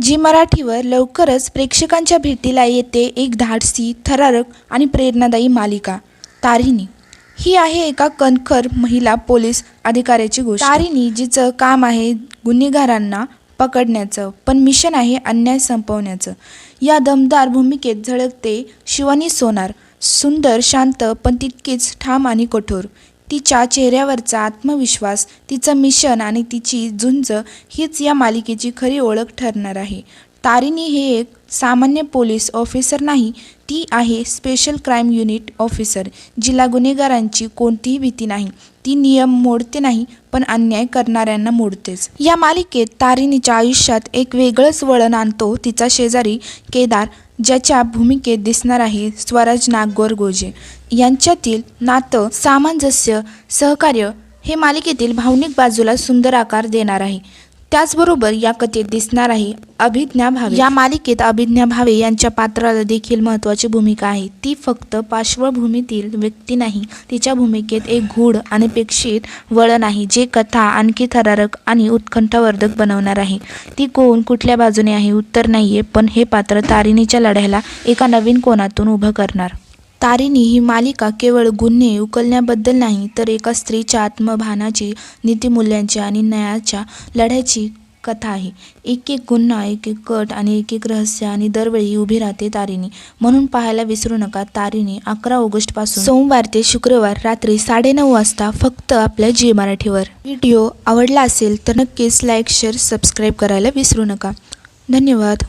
जी मराठीवर लवकरच प्रेक्षकांच्या भेटीला येते एक धाडसी थरारक आणि प्रेरणादायी मालिका तारिणी. ही आहे एका कणखर महिला पोलीस अधिकाऱ्याची गोष्ट. तारिणी जिचं काम आहे गुन्हेगारांना पकडण्याचं पण मिशन आहे अन्याय संपवण्याचं. या दमदार भूमिकेत झळकते शिवानी सोनार. सुंदर शांत पण तितकीच ठाम आणि कठोर. तिच्या चेहऱ्यावरचा आत्मविश्वास तिचं मिशन आणि तिची झुंज हीच या मालिकेची खरी ओळख ठरणार आहे. तारिणी हे एक सामान्य पोलीस ऑफिसर नाही ती आहे स्पेशल क्राईम युनिट ऑफिसर जिला गुन्हेगारांची कोणतीही भीती नाही. ती नियम मोडते नाही पण अन्याय करणाऱ्यांना मोडतेच. या मालिकेत तारिणीच्या आयुष्यात एक वेगळंच वळण आणतो तिचा शेजारी केदार ज्याच्या भूमिकेत दिसणार आहे स्वराज नागोर गोजे यांच्यातील नातं सामंजस्य सहकार्य हे मालिकेतील भावनिक बाजूला सुंदर आकार देणार आहे. त्याचबरोबर या कथेत दिसणार आहे अभिज्ञा भावे. या मालिकेत अभिज्ञा भावे यांच्या पात्राला देखील महत्त्वाची भूमिका आहे. ती फक्त पार्श्वभूमीतील व्यक्ती नाही तिच्या भूमिकेत एक गूढ आणि पेक्षित वळण आहे जे कथा आणखी थरारक आणि उत्कंठावर्धक बनवणार आहे. ती कोण कुठल्या बाजूने आहे उत्तर नाहीये पण हे पात्र तारिणीच्या लढ्याला एका नवीन कोणातून उभं करणार. तारिणी ही मालिका केवळ गुन्हे उकलण्याबद्दल नाही तर एका स्त्रीच्या आत्मभानाची नीतिमूल्यांची आणि न्यायाच्या लढ्याची कथा आहे. एक एक गुन्हा एक एक कट आणि एक एक रहस्य आणि दरवेळी उभी राहते तारिणी. म्हणून पाहायला विसरू नका तारिणी अकरा ऑगस्टपासून सोमवार ते शुक्रवार रात्री साडेनऊ वाजता फक्त आपल्या जी मराठीवर. व्हिडिओ आवडला असेल तर नक्कीच लाईक शेअर सबस्क्राईब करायला विसरू नका. धन्यवाद.